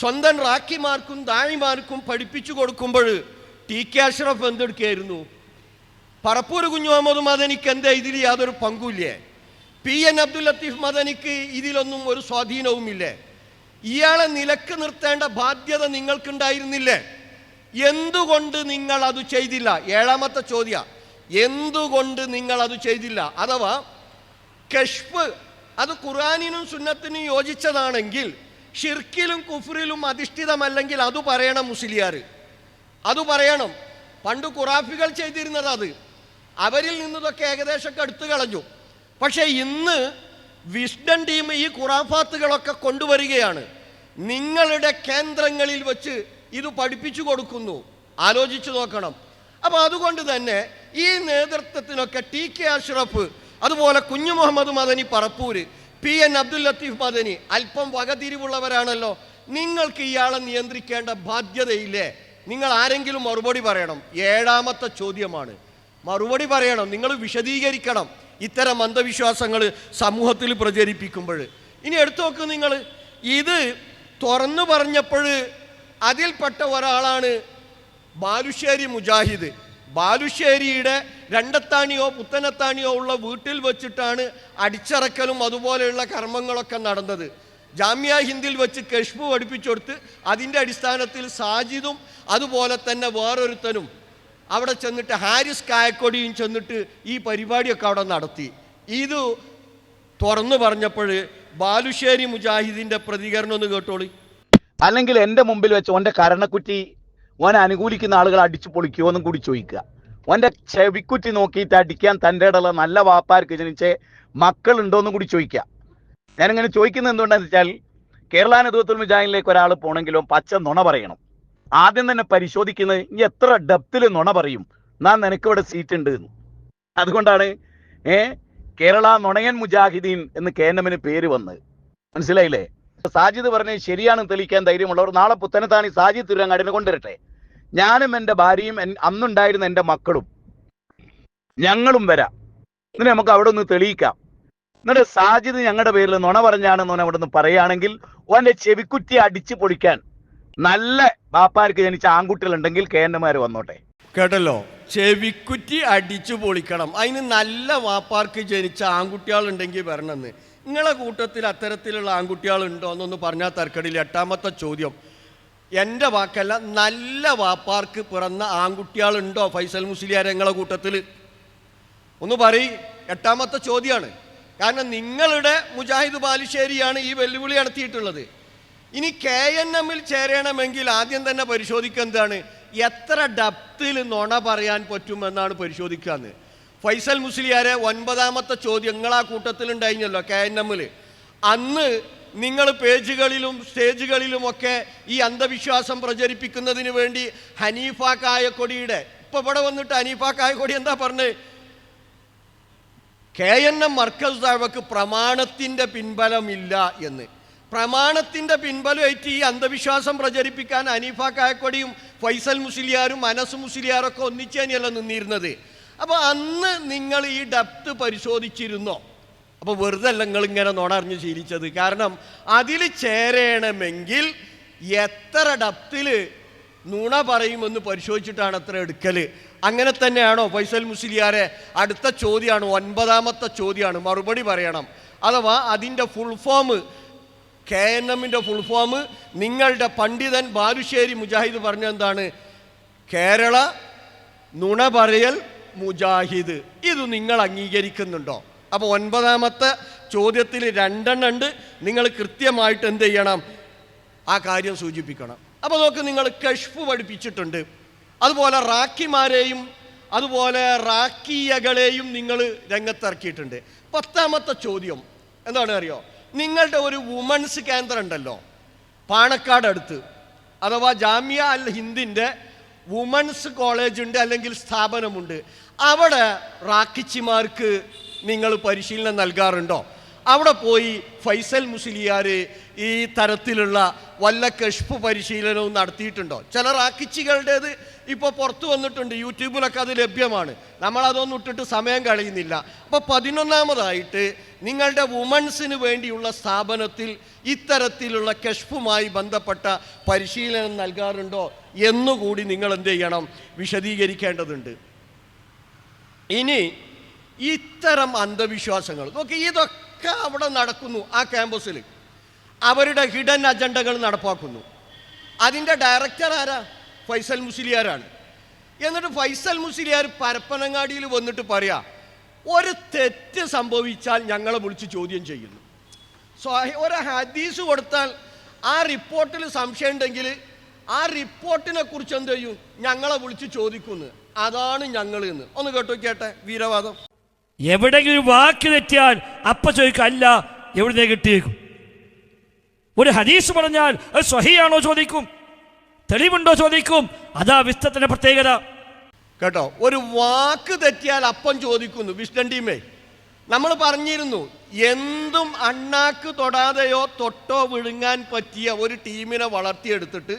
സ്വന്തം റാക്കിമാർക്കും ദാഴിമാർക്കും പഠിപ്പിച്ചു കൊടുക്കുമ്പോൾ ടി കെ അഷ്റഫ് എന്തെടുക്കുകയായിരുന്നു? പറപ്പൂർ കുഞ്ഞു മുഹമ്മദ് മദനിക്ക് എന്താ ഇതിൽ യാതൊരു പങ്കുമില്ലേ? പി എൻ അബ്ദുൽ ലത്തീഫ് മദനിക്ക് ഇതിലൊന്നും ഒരു സ്വാധീനവുമില്ലേ? ഇയാളെ നിലയ്ക്ക് നിർത്തേണ്ട ബാധ്യത നിങ്ങൾക്കുണ്ടായിരുന്നില്ലേ? എന്തുകൊണ്ട് നിങ്ങൾ അത് ചെയ്തില്ല? ഏഴാമത്തെ ചോദ്യ. എന്തുകൊണ്ട് നിങ്ങൾ അത് ചെയ്തില്ല? അഥവാ കഷ്പ് അത് ഖുറാനിനും സുന്നത്തിനും യോജിച്ചതാണെങ്കിൽ ഷിർക്കിലും കുഫറിലും അധിഷ്ഠിതമല്ലെങ്കിൽ അത് പറയണം മുസ്ലിയാർ അത് പറയണം. പണ്ട് ഖുറാഫികൾ ചെയ്തിരുന്നത് അത്. അവരിൽ നിന്നതൊക്കെ ഏകദേശമൊക്കെ എടുത്തു കളഞ്ഞു. പക്ഷേ ഇന്ന് വിസ്ഡൻ ടീം ഈ ഖുറാഫാത്തുകളൊക്കെ കൊണ്ടുവരികയാണ്. നിങ്ങളുടെ കേന്ദ്രങ്ങളിൽ വെച്ച് ഇത് പഠിപ്പിച്ചു കൊടുക്കുന്നു. ആലോചിച്ചു നോക്കണം. അപ്പോൾ അതുകൊണ്ട് തന്നെ ഈ നേതൃത്വത്തിനൊക്കെ ടി കെ അഷ്റഫ് അതുപോലെ കുഞ്ഞു മുഹമ്മദ് മദനി പറപ്പൂര് പി എൻ അബ്ദുൽ ലത്തീഫ് മദനി അല്പം വകതിരിവുള്ളവരാണല്ലോ. നിങ്ങൾക്ക് ഇയാളെ നിയന്ത്രിക്കേണ്ട ബാധ്യതയില്ലേ? നിങ്ങൾ ആരെങ്കിലും മറുപടി പറയണം. ഏഴാമത്തെ ചോദ്യമാണ്. മറുപടി പറയണം. നിങ്ങൾ വിശദീകരിക്കണം ഇത്തരം അന്ധവിശ്വാസങ്ങൾ സമൂഹത്തിൽ പ്രചരിപ്പിക്കുമ്പോൾ. ഇനി എടുത്തു നോക്ക് നിങ്ങൾ. ഇത് തുറന്നു പറഞ്ഞപ്പോൾ അതിൽപ്പെട്ട ഒരാളാണ് ബാലുശ്ശേരി മുജാഹിദ്. ബാലുശ്ശേരിയുടെ രണ്ടത്താണിയോ പുത്തനത്താണിയോ ഉള്ള വീട്ടിൽ വെച്ചിട്ടാണ് അടിച്ചറക്കലും അതുപോലെയുള്ള കർമ്മങ്ങളൊക്കെ നടന്നത്. ജാമ്യ ഹിന്ദിൽ വെച്ച് കെഷ്പു പഠിപ്പിച്ചു കൊടുത്ത് അതിന്റെ അടിസ്ഥാനത്തിൽ സാജിദും അതുപോലെ തന്നെ വേറൊരുത്തനും അവിടെ ചെന്നിട്ട് ഹാരിസ് കായക്കൊടിയും ചെന്നിട്ട് ഈ പരിപാടിയൊക്കെ അവിടെ നടത്തി. ഇത് തുറന്നു പറഞ്ഞപ്പോൾ ബാലുശ്ശേരി മുജാഹിദിന്റെ പ്രതികരണം ഒന്ന് കേട്ടോളി. അല്ലെങ്കിൽ എന്റെ മുമ്പിൽ വെച്ച് ഓന്റെ കരണക്കുറ്റി ഓനെ അനുകൂലിക്കുന്ന ആളുകൾ അടിച്ചു പൊളിക്കുമോ എന്നും കൂടി ചോദിക്കുക. ഓന്റെ ചെവിക്കുറ്റി നോക്കിയിട്ട് അടിക്കാൻ തന്റെ ഇടയുള്ള നല്ല വാപ്പാർക്ക് ജനിച്ച മക്കളുണ്ടോന്നും കൂടി ചോദിക്കുക. ഞാനിങ്ങനെ ചോദിക്കുന്നത് എന്തുകൊണ്ടാന്ന് വെച്ചാൽ കേരള മുജാഹിദിലേക്ക് ഒരാൾ പോകണമെങ്കിലും പച്ച നുണ പറയണം. ആദ്യം തന്നെ പരിശോധിക്കുന്നത് ഇനി എത്ര ഡെപ്തിൽ നുണ പറയും? ഞാൻ നിനക്കിവിടെ സീറ്റ് ഉണ്ട് എന്ന്. അതുകൊണ്ടാണ് ഏ കേരള നുണയൻ മുജാഹിദീൻ എന്ന് കെ എൻ എമ്മിന് പേര് വന്നത്. മനസ്സിലായില്ലേ? സാജിദ് പറഞ്ഞ് ശരിയാണെന്ന് തെളിയിക്കാൻ ധൈര്യമുള്ളവർ നാളെ പുത്തനത്താണി സാജിദ് തിരുവങ്ങാടിനെ കൊണ്ടുവരട്ടെ. ഞാനും എന്റെ ഭാര്യയും അന്നുണ്ടായിരുന്ന എന്റെ മക്കളും ഞങ്ങളും വരാം. ഇതിനെ നമുക്ക് അവിടെ ഒന്ന് തെളിയിക്കാം. എന്നിട്ട് സാജിദ് ഞങ്ങളുടെ പേരിൽ നുണ പറഞ്ഞാണെന്ന് അവിടെ നിന്ന് പറയുകയാണെങ്കിൽ ഓന്റെ ചെവിക്കുറ്റി അടിച്ചു പൊളിക്കാൻ നല്ല ബാപ്പാർക്ക് ജനിച്ച ആൺകുട്ടികളുണ്ടെങ്കിൽ കെ എൻ വന്നോട്ടെ. കേട്ടല്ലോ? ചെവിക്കുറ്റി അടിച്ചു പൊളിക്കണം. അതിന് നല്ല വാപ്പാർക്ക് ജനിച്ച ആൺകുട്ടികളുണ്ടെങ്കിൽ വരണമെന്ന്. നിങ്ങളെ കൂട്ടത്തിൽ അത്തരത്തിലുള്ള ആൺകുട്ടികളുണ്ടോ എന്നൊന്ന് പറഞ്ഞാൽ തർക്കടിയിൽ എട്ടാമത്തെ ചോദ്യം. എന്റെ വാക്കല്ല നല്ല വാപ്പാർക്ക് പിറന്ന ആൺകുട്ടികളുണ്ടോ ഫൈസൽ മുസ്ലിയാരെ നിങ്ങളെ കൂട്ടത്തിൽ? ഒന്ന് പറയ്. എട്ടാമത്തെ ചോദ്യമാണ്. കാരണം നിങ്ങളുടെ മുജാഹിദ് ബാലുശ്ശേരിയാണ് ഈ വെല്ലുവിളി നടത്തിയിട്ടുള്ളത്. ഇനി കെ എൻ എമ്മിൽ ചേരണമെങ്കിൽ ആദ്യം തന്നെ പരിശോധിക്കുക എന്താണ്? എത്ര ഡപ്തിൽ നുണ പറയാൻ പറ്റുമെന്നാണ് പരിശോധിക്കാന്ന് ഫൈസൽ മുസ്ലിയാരെ ഒൻപതാമത്തെ ചോദ്യം നിങ്ങൾ ആ കൂട്ടത്തിലുണ്ടായിരുന്നല്ലോ കെ എൻ എമ്മിൽ. അന്ന് നിങ്ങൾ പേജുകളിലും സ്റ്റേജുകളിലുമൊക്കെ ഈ അന്ധവിശ്വാസം പ്രചരിപ്പിക്കുന്നതിന് വേണ്ടി ഹനീഫ കായക്കൊടിയുടെ ഇപ്പൊ ഇവിടെ വന്നിട്ട് ഹനീഫ കായക്കൊടി എന്താ പറഞ്ഞത് കെ എൻ എം മർക്കസ് ദാവക്ക് പ്രമാണത്തിന്റെ പിൻബലമില്ല എന്ന്. പ്രമാണത്തിന്റെ പിൻബലമായിട്ട് ഈ അന്ധവിശ്വാസം പ്രചരിപ്പിക്കാൻ അനീഫ കായക്കൊടിയും ഫൈസൽ മുസ്ലിയാരും അനസ് മുസ്ലിയാരൊക്കെ തന്നെയല്ല നിന്നിരുന്നത്. അപ്പോൾ അന്ന് നിങ്ങൾ ഈ ഡപ്ത് പരിശോധിച്ചിരുന്നോ? അപ്പോൾ വെറുതെ അല്ല നിങ്ങൾ ഇങ്ങനെ നോടറിഞ്ഞ് ശീലിച്ചത്. കാരണം അതിൽ ചേരണമെങ്കിൽ എത്ര ഡപ്തിൽ നുണ പറയുമെന്ന് പരിശോധിച്ചിട്ടാണ് അത്ര എടുക്കൽ അങ്ങനെ തന്നെയാണോ ഫൈസൽ മുസ്ലിയാരെ അടുത്ത ചോദ്യമാണ് ഒൻപതാമത്തെ ചോദ്യമാണ്. മറുപടി പറയണം. അഥവാ അതിന്റെ ഫുൾ ഫോം കെ എൻ എമ്മിന്റെ ഫുൾ ഫോം നിങ്ങളുടെ പണ്ഡിതൻ ബാലുശ്ശേരി മുജാഹിദ് പറഞ്ഞ എന്താണ് കേരള നുണ പറയൽ മുജാഹിദ്. ഇത് നിങ്ങൾ അംഗീകരിക്കുന്നുണ്ടോ? അപ്പോൾ ഒൻപതാമത്തെ ചോദ്യത്തിൽ രണ്ടെണ്ണം ഉണ്ട്. നിങ്ങൾ കൃത്യമായിട്ട് എന്ത് ചെയ്യണം? ആ കാര്യം സൂചിപ്പിക്കണം. അപ്പോൾ നോക്ക് നിങ്ങൾ കഷ്ഫ് പഠിപ്പിച്ചിട്ടുണ്ട്. അതുപോലെ റാക്കിമാരെയും അതുപോലെ റാക്കിയകളെയും നിങ്ങൾ രംഗത്തിറക്കിയിട്ടുണ്ട്. പത്താമത്തെ ചോദ്യം. എന്താണ് അറിയോ നിങ്ങളുടെ ഒരു വുമൺസ് കേന്ദ്രം ഉണ്ടല്ലോ. പാണക്കാട് അടുത്ത്. അഥവാ ജാമ്യ അൽ ഹിന്ദിന്റെ വുമൺസ് കോളേജ് ഉണ്ട് അല്ലെങ്കിൽ സ്ഥാപനമുണ്ട്. അവിടെ റാക്കിച്ചിമാർക്ക് നിങ്ങൾ പരിശീലനം നൽകാറുണ്ടോ? അവിടെ പോയി ഫൈസൽ മുസ്ലിയാർ ഈ തരത്തിലുള്ള വല്ല കഷ്പ് പരിശീലനവും നടത്തിയിട്ടുണ്ടോ? ചില റാക്കിച്ചികളുടേത് ഇപ്പോൾ പുറത്തു വന്നിട്ടുണ്ട് യൂട്യൂബിലൊക്കെ അത് ലഭ്യമാണ്. നമ്മളതൊന്നും ഇട്ടിട്ട് സമയം കളയുന്നില്ല. അപ്പോൾ പതിനൊന്നാമതായിട്ട് നിങ്ങളുടെ വുമൺസിന് വേണ്ടിയുള്ള സ്ഥാപനത്തിൽ ഇത്തരത്തിലുള്ള കെഷ്ഫുമായി ബന്ധപ്പെട്ട പരിശീലനം നൽകാറുണ്ടോ എന്നുകൂടി നിങ്ങൾ എന്ത് ചെയ്യണം? വിശദീകരിക്കേണ്ടതുണ്ട്. ഇനി ഇത്തരം അന്ധവിശ്വാസങ്ങൾ. നോക്കി ഇതൊക്കെ അവിടെ നടക്കുന്നു ആ ക്യാമ്പസിൽ അവരുടെ ഹിഡൻ അജണ്ടകൾ നടപ്പാക്കുന്നു. അതിന്റെ ഡയറക്ടർ ആരാ? ഫൈസൽ മുസ്ലിയാരാണ്. എന്നിട്ട് ഫൈസൽ മുസ്ലിയാർ പരപ്പനങ്ങാടിയിൽ വന്നിട്ട് പറയാ ഒരു തെറ്റ് സംഭവിച്ചാൽ ഞങ്ങളെ വിളിച്ച് ചോദ്യം ചെയ്യുന്നു. ഒരു ഹദീസ് കൊടുത്താൽ ആ റിപ്പോർട്ടിൽ സംശയം ഉണ്ടെങ്കിൽ ആ റിപ്പോർട്ടിനെ കുറിച്ച് എന്ത് ചെയ്യും? ഞങ്ങളെ വിളിച്ച് ചോദിക്കുന്നു. അതാണ് ഞങ്ങൾ എന്ന് ഒന്ന് കേട്ടോ കേട്ടെ വീരവാദം. എവിടെയെങ്കിലും വാക്ക് തെറ്റിയാൽ അപ്പ ചോദിക്കും അല്ല എവിടെ കിട്ടിയേക്കും? ഒരു ഹദീസ് പറഞ്ഞാൽ അത് സ്വഹിയാണോ ചോദിക്കും? തെളിവുണ്ടോ ചോദിക്കും. അതാ വിസ്തത്തിന്റെ പ്രത്യേകത. കേട്ടോ ഒരു വാക്ക് തെറ്റിയാൽ അപ്പം ചോദിക്കുന്നു വിഷ്ണൻ ടീമേ. നമ്മൾ പറഞ്ഞിരുന്നു എന്തും അണ്ണാക്ക് തൊടാതെയോ തൊട്ടോ വിഴുങ്ങാൻ പറ്റിയ ഒരു ടീമിനെ വളർത്തിയെടുത്തിട്ട്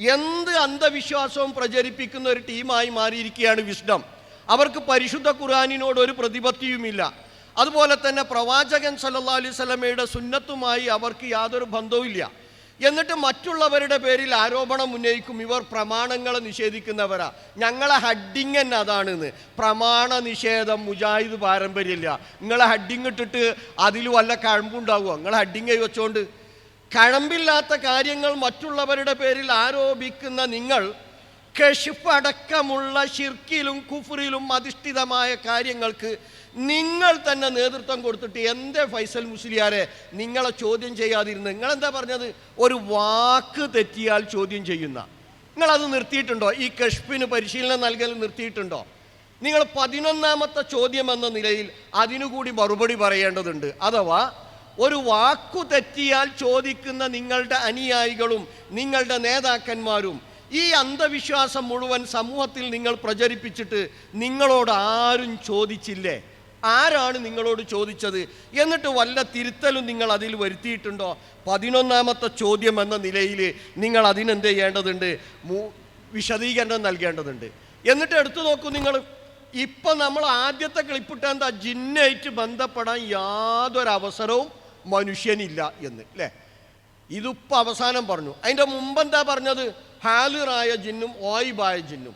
എന്ത് അന്ധവിശ്വാസവും പ്രചരിപ്പിക്കുന്ന ഒരു ടീമായി മാറിയിരിക്കുകയാണ് വിഷ്ണം. അവർക്ക് പരിശുദ്ധ ഖുർആാനിനോട് ഒരു പ്രതിപത്തിയുമില്ല. അതുപോലെ തന്നെ പ്രവാചകൻ സല്ലാ അലൈവലമയുടെ സുന്നത്തുമായി അവർക്ക് യാതൊരു ബന്ധവുമില്ല. എന്നിട്ട് മറ്റുള്ളവരുടെ പേരിൽ ആരോപണം ഉന്നയിക്കും. ഇവർ പ്രമാണങ്ങളെ നിഷേധിക്കുന്നവരാ. ഞങ്ങളെ ഹഡ്ഡിങ് തന്നെ അതാണെന്ന്. പ്രമാണ നിഷേധം മുജാഹിദ് പാരമ്പര്യമില്ല. നിങ്ങളെ ഹഡ്ഡിങ് ഇട്ടിട്ട് അതിൽ വല്ല കഴമ്പുണ്ടാവുക നിങ്ങളെ ഹഡ്ഡിങ് വെച്ചോണ്ട്. കഴമ്പില്ലാത്ത കാര്യങ്ങൾ മറ്റുള്ളവരുടെ പേരിൽ ആരോപിക്കുന്ന നിങ്ങൾ കഷിഫ് അടക്കമുള്ള ഷിർക്കിലും കുഫറിലും അധിഷ്ഠിതമായ കാര്യങ്ങൾക്ക് നിങ്ങൾ തന്നെ നേതൃത്വം കൊടുത്തിട്ട് എന്തേ ഫൈസൽ മുസ്ലിയാരെ നിങ്ങളെ ചോദ്യം ചെയ്യാതിരുന്നത് നിങ്ങളെന്താ പറഞ്ഞത്? ഒരു വാക്ക് തെറ്റിയാൽ ചോദ്യം ചെയ്യുന്ന. നിങ്ങളത് നിർത്തിയിട്ടുണ്ടോ? ഈ കഷ്പിന് പരിശീലനം നൽകൽ നിർത്തിയിട്ടുണ്ടോ? നിങ്ങൾ പതിനൊന്നാമത്തെ ചോദ്യം എന്ന നിലയിൽ അതിനുകൂടി മറുപടി പറയേണ്ടതുണ്ട്. അഥവാ ഒരു വാക്കു തെറ്റിയാൽ ചോദിക്കുന്ന നിങ്ങളുടെ അനുയായികളും നിങ്ങളുടെ നേതാക്കന്മാരും ഈ അന്ധവിശ്വാസം മുഴുവൻ സമൂഹത്തിൽ നിങ്ങൾ പ്രചരിപ്പിച്ചിട്ട് നിങ്ങളോട് ആരും ചോദിച്ചില്ലേ? ആരാണ് നിങ്ങളോട് ചോദിച്ചത്? എന്നിട്ട് വല്ല തിരുത്തലും നിങ്ങൾ അതിൽ വരുത്തിയിട്ടുണ്ടോ? പതിനൊന്നാമത്തെ ചോദ്യം എന്ന നിലയിൽ നിങ്ങൾ അതിനെന്ത് ചെയ്യേണ്ടതുണ്ട്? വിശദീകരണം നൽകേണ്ടതുണ്ട്. എന്നിട്ട് എടുത്തു നോക്കൂ നിങ്ങൾ. ഇപ്പം നമ്മൾ ആദ്യത്തെ ക്ലിപ്പിട്ട് എന്താ? ജിന്നായിട്ട് ബന്ധപ്പെടാൻ യാതൊരു അവസരവും മനുഷ്യനില്ല എന്ന് അല്ലേ ഇതിപ്പോൾ അവസാനം പറഞ്ഞു. അതിന്റെ മുമ്പെന്താ പറഞ്ഞത്? ഹാലിറായ ജിന്നും ഓയിബായ ജിന്നും.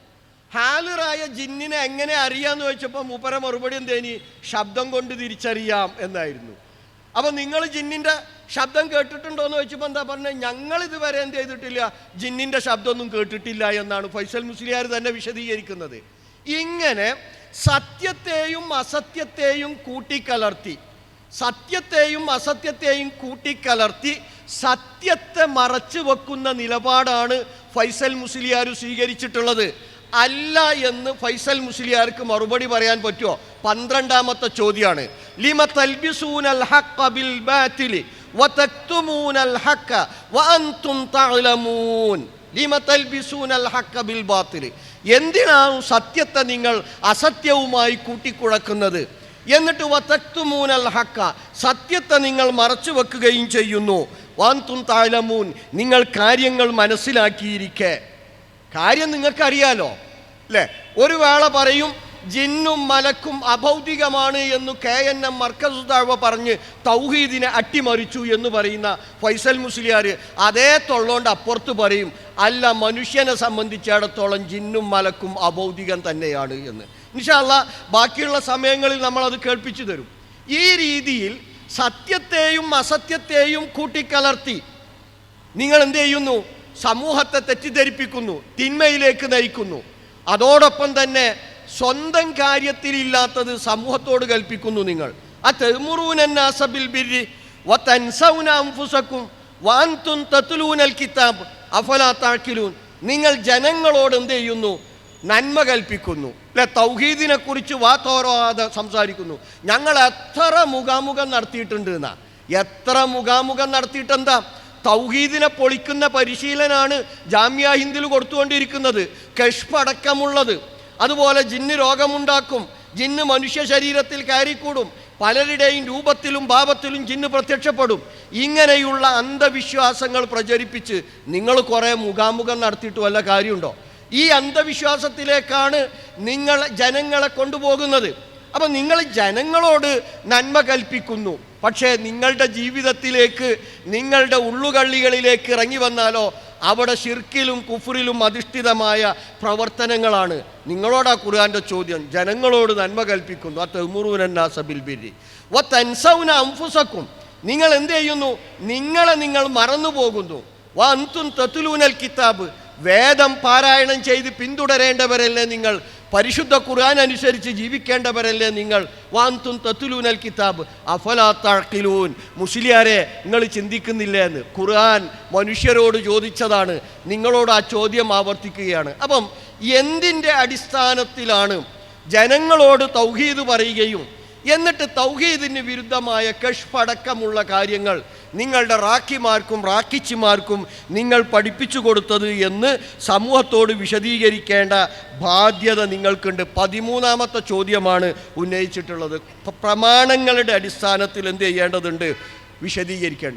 ഹാലിറായ ജിന്നിനെ എങ്ങനെ അറിയാന്ന് ചോദിച്ചപ്പോൾ മൂപ്പര മറുപടി എന്തേനി? ശബ്ദം കൊണ്ട് തിരിച്ചറിയാം എന്നായിരുന്നു. അപ്പോൾ നിങ്ങൾ ജിന്നിന്റെ ശബ്ദം കേട്ടിട്ടുണ്ടോ എന്ന് ചോദിച്ചപ്പോൾ എന്താ പറഞ്ഞത് ഞങ്ങൾ ഇതുവരെ എന്ത് ചെയ്തിട്ടില്ല ജിന്നിന്റെ ശബ്ദമൊന്നും കേട്ടിട്ടില്ല എന്നാണ് ഫൈസൽ മുസ്ലിയാർ തന്നെ വിശദീകരിക്കുന്നത്. ഇങ്ങനെ സത്യത്തെയും അസത്യത്തെയും കൂട്ടിക്കലർത്തി സത്യത്തെയും അസത്യത്തെയും കൂട്ടിക്കലർത്തി സത്യത്തെ മറച്ചു വെക്കുന്ന നിലപാടാണ് ഫൈസൽ മുസ്ലിയാർ സ്വീകരിച്ചിട്ടുള്ളത് അല്ല എന്ന് ഫൈസൽ മുസ്ലിയാർക്ക് മറുപടി പറയാൻ പറ്റുമോ? പന്ത്രണ്ടാമത്തെ ചോദ്യമാണ്. ലിമ ഹഖ വഅൻതും തഅലമൂൻ. ലിമ എന്തിനാണ് സത്യത്തെ നിങ്ങൾ അസത്യവുമായി കൂട്ടിക്കുഴക്കുന്നത്? എന്നിട്ട് വത്തക്തുമൂനൽ ഹക്ക സത്യത്തെ നിങ്ങൾ മറച്ചു വെക്കുകയും ചെയ്യുന്നു. വാന്തും താലമൂൻ നിങ്ങൾ കാര്യങ്ങൾ മനസ്സിലാക്കിയിരിക്കെ. കാര്യം നിങ്ങൾക്കറിയാലോ അല്ലേ ഒരു വേള പറയും ജിന്നും മലക്കും അഭൗതികമാണ് എന്ന് കെ എൻ എം മർക്കസുദാവ പറഞ്ഞ് തൗഹീദിനെ അട്ടിമറിച്ചു എന്ന് പറയുന്ന ഫൈസൽ മുസ്ലിയാർ അതേ തൊള്ളോണ്ട് അപ്പുറത്ത് പറയും അല്ല മനുഷ്യനെ സംബന്ധിച്ചിടത്തോളം ജിന്നും മലക്കും അഭൗതികം തന്നെയാണ് എന്ന്. ഇൻഷാല്ല ബാക്കിയുള്ള സമയങ്ങളിൽ നമ്മൾ അത് കേൾപ്പിച്ചു തരും. ഈ രീതിയിൽ സത്യത്തെയും അസത്യത്തെയും കൂട്ടിക്കലർത്തി നിങ്ങൾ എന്ത് ചെയ്യുന്നു? സമൂഹത്തെ തെറ്റിദ്ധരിപ്പിക്കുന്നു തിന്മയിലേക്ക് നയിക്കുന്നു. അതോടൊപ്പം തന്നെ സ്വന്തം കാര്യത്തിലില്ലാത്തത് സമൂഹത്തോട് കൽപ്പിക്കുന്നു നിങ്ങൾ. ആ ബിരി വാൻതും തത്ലൂനൽ കിതാബ് അഫലാ താക്കിലൂൻ. നിങ്ങൾ ജനങ്ങളോട് എന്ത് ചെയ്യുന്നു? നന്മ കൽപ്പിക്കുന്നു. അല്ലെ തൗഹീദിനെ കുറിച്ച് വാത്തോരാതെ സംസാരിക്കുന്നു. ഞങ്ങൾ എത്ര മുഖാമുഖം നടത്തിയിട്ടുണ്ട് എന്നാ. എത്ര മുഖാമുഖം നടത്തിയിട്ടെന്താ? തൗഹീദിനെ പൊളിക്കുന്ന പരിശീലനാണ് ജാമ്യ ഹിന്ദിൽ കൊടുത്തുകൊണ്ടിരിക്കുന്നത്. കഷ്പടക്കമുള്ളത് അതുപോലെ ജിന്ന് രോഗമുണ്ടാക്കും. ജിന്ന് മനുഷ്യ ശരീരത്തിൽ കയറിക്കൂടും. പലരുടെയും രൂപത്തിലും ഭാവത്തിലും ജിന്ന് പ്രത്യക്ഷപ്പെടും. ഇങ്ങനെയുള്ള അന്ധവിശ്വാസങ്ങൾ പ്രചരിപ്പിച്ച് നിങ്ങൾ കുറേ മുഖാമുഖം നടത്തിയിട്ട് വല്ല കാര്യമുണ്ടോ? ഈ അന്ധവിശ്വാസത്തിലേക്കാണ് നിങ്ങൾ ജനങ്ങളെ കൊണ്ടുപോകുന്നത്. അപ്പം നിങ്ങൾ ജനങ്ങളോട് നന്മ കൽപ്പിക്കുന്നു. പക്ഷേ നിങ്ങളുടെ ജീവിതത്തിലേക്ക് നിങ്ങളുടെ ഉള്ളുകള്ളികളിലേക്ക് ഇറങ്ങി വന്നാലോ അവിടെ ഷിർക്കിലും കുഫറിലും അധിഷ്ഠിതമായ പ്രവർത്തനങ്ങളാണ്. നിങ്ങളോടാ ഖുർആന്റെ ചോദ്യം. ജനങ്ങളോട് നന്മ കൽപ്പിക്കുന്നു. ആ തെമുറൂനന്നാസബിൽ ബിരി. വ തൻസൗന അംഫുസക്കും നിങ്ങൾ എന്ത് ചെയ്യുന്നു? നിങ്ങളെ നിങ്ങൾ മറന്നു പോകുന്നു വ അന്തും തത്തുലൂനൽ കിതാബ്. വേദം പാരായണം ചെയ്ത് പിന്തുടരേണ്ടവരല്ലേ നിങ്ങൾ? പരിശുദ്ധ ഖുർആൻ അനുസരിച്ച് ജീവിക്കേണ്ടവരല്ലേ നിങ്ങൾ? വാന്തും തത്തുലൂനൽ കിതാബ്. അഫലാ തഴക്കിലൂൻ മുസ്ലിയാരെ നിങ്ങൾ ചിന്തിക്കുന്നില്ല എന്ന് ഖുർആൻ മനുഷ്യരോട് ചോദിച്ചതാണ്. നിങ്ങളോട് ആ ചോദ്യം ആവർത്തിക്കുകയാണ്. അപ്പം എന്തിന്റെ അടിസ്ഥാനത്തിലാണ് ജനങ്ങളോട് തൗഹീദ് പറയുകയും എന്നിട്ട് തൗഹീദിന് വിരുദ്ധമായ കഷ്പടക്കമുള്ള കാര്യങ്ങൾ നിങ്ങളുടെ റാക്കിമാർക്കും റാക്കിച്ചിമാർക്കും നിങ്ങൾ പഠിപ്പിച്ചു കൊടുത്തത് എന്ന് സമൂഹത്തോട് വിശദീകരിക്കേണ്ട ബാധ്യത നിങ്ങൾക്കുണ്ട്. പതിമൂന്നാമത്തെ ചോദ്യമാണ് ഉന്നയിച്ചിട്ടുള്ളത്. പ്രമാണങ്ങളുടെ അടിസ്ഥാനത്തിൽ എന്ത് ചെയ്യേണ്ടതുണ്ട്? വിശദീകരിക്കേണ്ടത്.